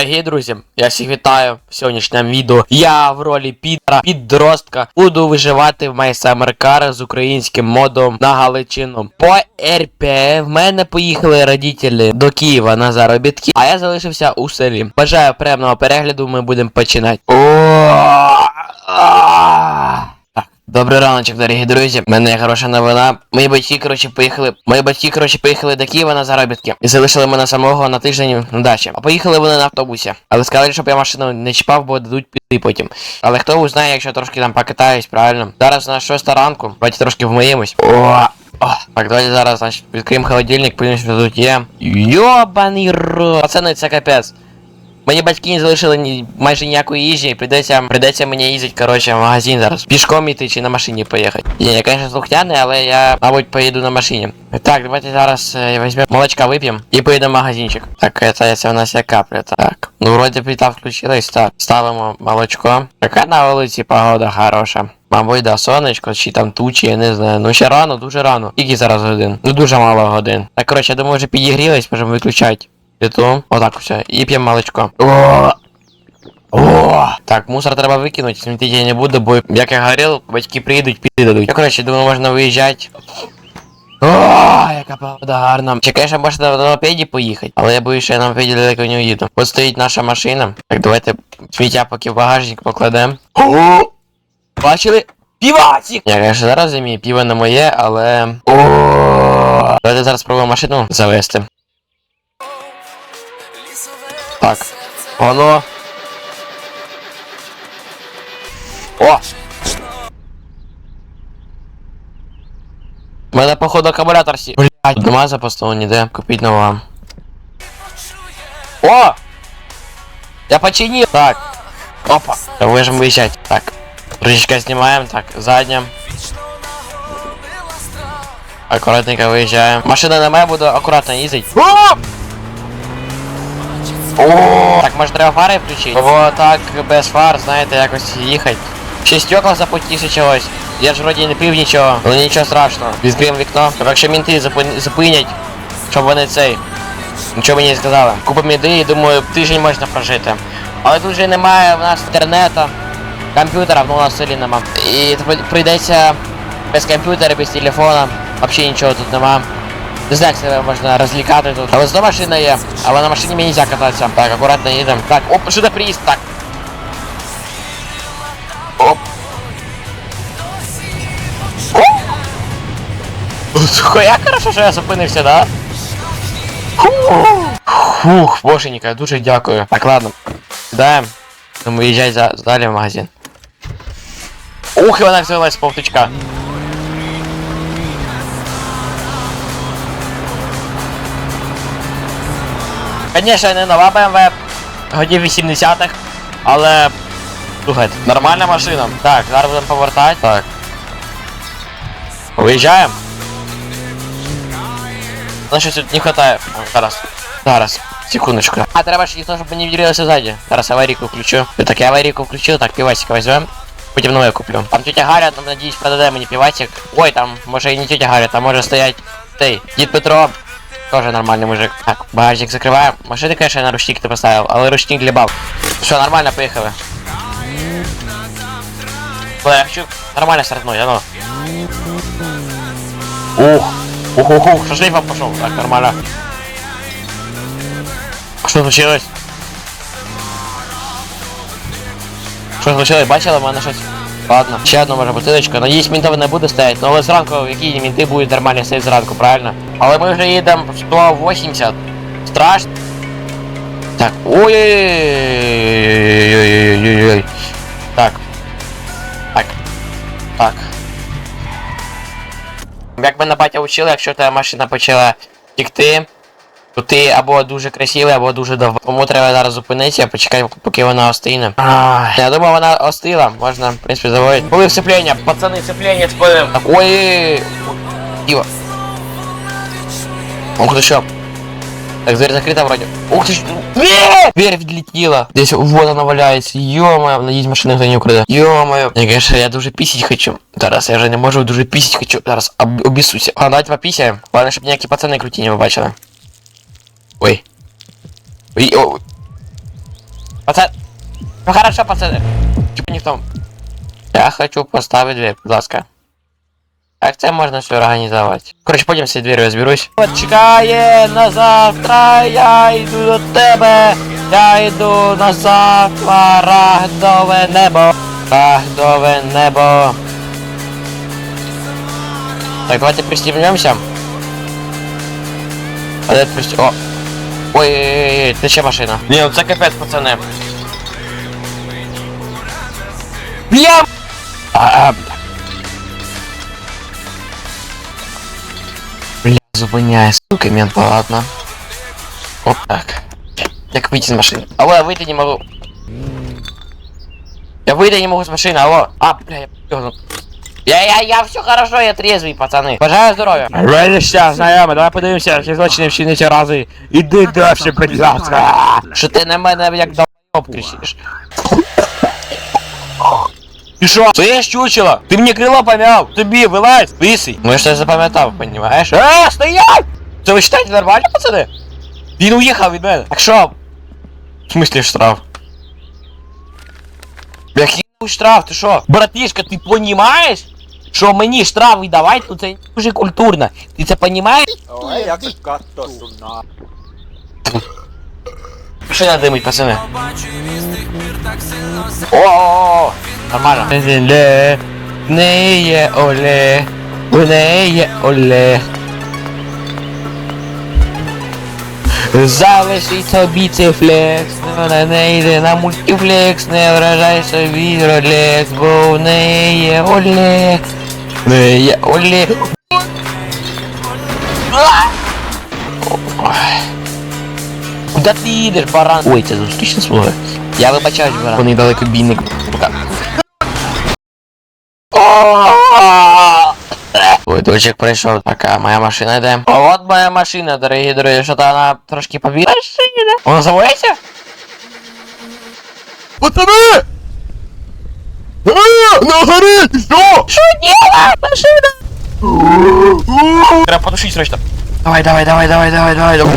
Дорогі друзі, я всіх вітаю в сьогоднішньому відео. Я в ролі підра, підростка буду виживати в Car з українським модом на Галичину. По РП в мене поїхали родителі до Києва на заробітки, а я залишився у селі. Бажаю приємного перегляду, ми будемо починати. Добрий раночок, дорогі друзі. У мене є хороша новина. Мої батьки, коротше, поїхали. Мої батьки, коротше, поїхали до Києва на заробітки. І залишили мене самого на тиждень на дачі. А поїхали вони на автобусі. Але сказали, щоб я машину не чіпав, бо дадуть піти потім. Але хто узнає, якщо трошки там покатаюсь, правильно? Зараз на 6 ранку. Давайте трошки вмиємось. О! О, так, давайте зараз, значить, відкриємо холодильник, подивимось, що тут є. Йобаний рот. Пацани, це капець. Мені батьки не залишили ні, майже ніякої їжі, прийдеться, прийдеться мені їздити, коротше, в магазин зараз. Пішком іти чи на машині поїхати. Ні, я, конечно, слухняний, але я, мабуть, поїду на машині. Так, давайте зараз е, візьмемо молочка вип'ємо і поїдемо в магазинчик. Так, це, це у нас є капля, так. Ну, вроді плита включилась, так. Ставимо молочко. Яка на вулиці погода хороша. Мабуть, да, сонечко, чи там тучі, я не знаю. Ну ще рано, дуже рано. Скільки зараз годин? Ну дуже мало годин. Так, коротше, я думаю, вже підігрілись, можемо виключати. Плиту. Отак все. І п'ємо молочко. О! О! Так, мусор треба викинути, смітити я не буду, бо як я говорив, батьки приїдуть, піддадуть. Я, коротше, думаю, можна виїжджати. О, яка погода гарна. Чекай, що можна на мопеді поїхати, але я боюсь, що я на мопеді далеко не уїду. От стоїть наша машина. Так, давайте сміття поки в багажник покладемо. Бачили? Півасик! Я, конечно, зараз розумію, піво не моє, але. Давайте зараз спробуємо машину завести. Так. Воно. О! У мене походу акумулятор сі. Блять, нема запасного ніде. Купіть нового. О! Я починив! Так. Опа. Можем виїжджати. Так. Ручка знімаємо, так, задня. Аккуратненько виїжджаємо. Машина на мене буде акуратно їздить. О! Так, може треба фари включити? Бо так без фар, знаєте, якось їхати. Ще стекла запотіше чогось. Я ж вроді не пив нічого, але нічого страшного. Відкриємо вікно. Так, Якщо мінти зупинять, щоб вони цей. Нічого мені не сказали. Купа міди і думаю, тиждень можна прожити. Але тут вже немає в нас інтернету, комп'ютера, ну у нас в селі нема. І при- прийдеться без комп'ютера, без телефона. Взагалі нічого тут нема. Не знаю, як себе можна розлікати тут. Але знову машина є, але на машині мені нельзя кататися. Так, акуратно їдемо. Так, оп, сюди приїзд, так. Оп. Оп. Хуя хорошо, що я зупинився, да? Фух, Фух, боженька, дуже дякую. Так, ладно. Сідаємо. Тому їжджай за, далі в магазин. Ух, і вона взялась з повтичка. Конечно, не нова BMW, годів 80-х, але. Слухайте, нормальна машина. Так, зараз будемо повертати. Так. Виїжджаємо. Ну щось тут не. О, Зараз. Зараз. Секундочку. А, треба ж ніхто, щоб не відрілося ззаді. Зараз аварійку включу. Так, я аварійку включу, так, півасика візьмем. Потім нове куплю. Там тетя Галя, там, надіюсь, продаде мені півасик. Ой, там, може і не тетя Галя, там може стоять. Цей, дід Петро. Тоже нормальный мужик. Так, багажник закрываем. Машины, конечно, я на ручник ты поставил, але ручник для баб. Все, нормально, поехали. Ой, я хочу нормально стартнуть, а ну. Ух, ух, ух, ух, шлейфом пошел. Так, нормально. Что случилось? Що случилось? Бачила в мене щось? Ладно, ще одна може бутилочка. Надіюсь, мінтов не буде стояти. Ну але зранку, які мінти будуть нормально стояти зранку, правильно? Але ми вже їдемо в 180. Страшно. Так, ой-ой-ой-ой-ой-ой-ой-ой. Так. Так. Так. Як мене батя вчили, якщо твоя машина почала тікти, то ти або дуже красивий, або дуже довго. Тому треба зараз зупинитися, почекати, поки вона остине. Я думаю, вона остила, можна, в принципі, заводити. Були вцеплення, пацани, вцеплення спалив. Ой, Діва. Ух ты що? Так, дверь закрита вроде. Ух ты ж. Ні! Дверь відлетіла. Десь вот она валяється. Ё-моё, надіюсь, машина ніхто не украде. Ё-моё. Я, конечно, я дуже пісить хочу. Зараз я вже не можу, дуже пісить хочу. Зараз об обісуся. А, давайте попісяємо. Главное, щоб ніякі пацани круті не побачили. Ой. Ой, о. Пацан... Ну хорошо, пацаны. Типа не в том. Я хочу поставить дверь, будь Як це можна все організувати? Коротше, потім цією дверью розберусь. Чекає на завтра, я йду до тебе. Я йду на завтра, рагдове небо. Рагдове небо. Так, давайте пристегнемся. А де присті... О! Ой-ой-ой, тече машина. Ні, ну це капець, пацани. Бля! А, а, бля. Бля, зупиняй, сука, мент, ладно. Вот так. Як выйти из машины? Алло, я выйти не могу. Я выйти не могу с машины, алло. А, бля, я ёбну. Я, я, я, все хорошо, я трезвый, пацаны. Бажаю здоров'я. Реально знайоме, давай подивимося, які злочини вчинені ці рази. Іди далі, будь ласка. Що ти на мене як долб кричиш? І що? Це є щучило? Ти мені крило помяв, тобі вилазь, лисий. Ну я ж запам'ятав, понімаєш? А, стоять! Це ви вважаєте нормально, пацани? Він уїхав від мене. Так що? В смысле штраф? Який нахуй штраф, ти що? Братишка, ти понімаєш? Що мені штраф видавати, ну це дуже культурно. Ти це понімаєш? Ой, як катто сумна. Машина димить, пацани. О-о-о! Нормально. Неї є оле, у неї є оле. Залиши собі цей флекс, вона не йде на мультифлекс, не вражай собі ролекс, бо в неї є оле, в є оле. Куда ти їдеш, баран? Ой, це зустрічне слово. Я вибачаюсь, баран. Вони далекобійник. Ой, дочек прийшов. Так, а моя машина йде. А от моя машина, дорогі друзі, що то вона трошки побіла. Машина. Вона заводиться? Пацани! А, на горі, ти що? Що діла? Машина! Треба потушити срочно. Давай, давай, давай, давай, давай, давай, давай.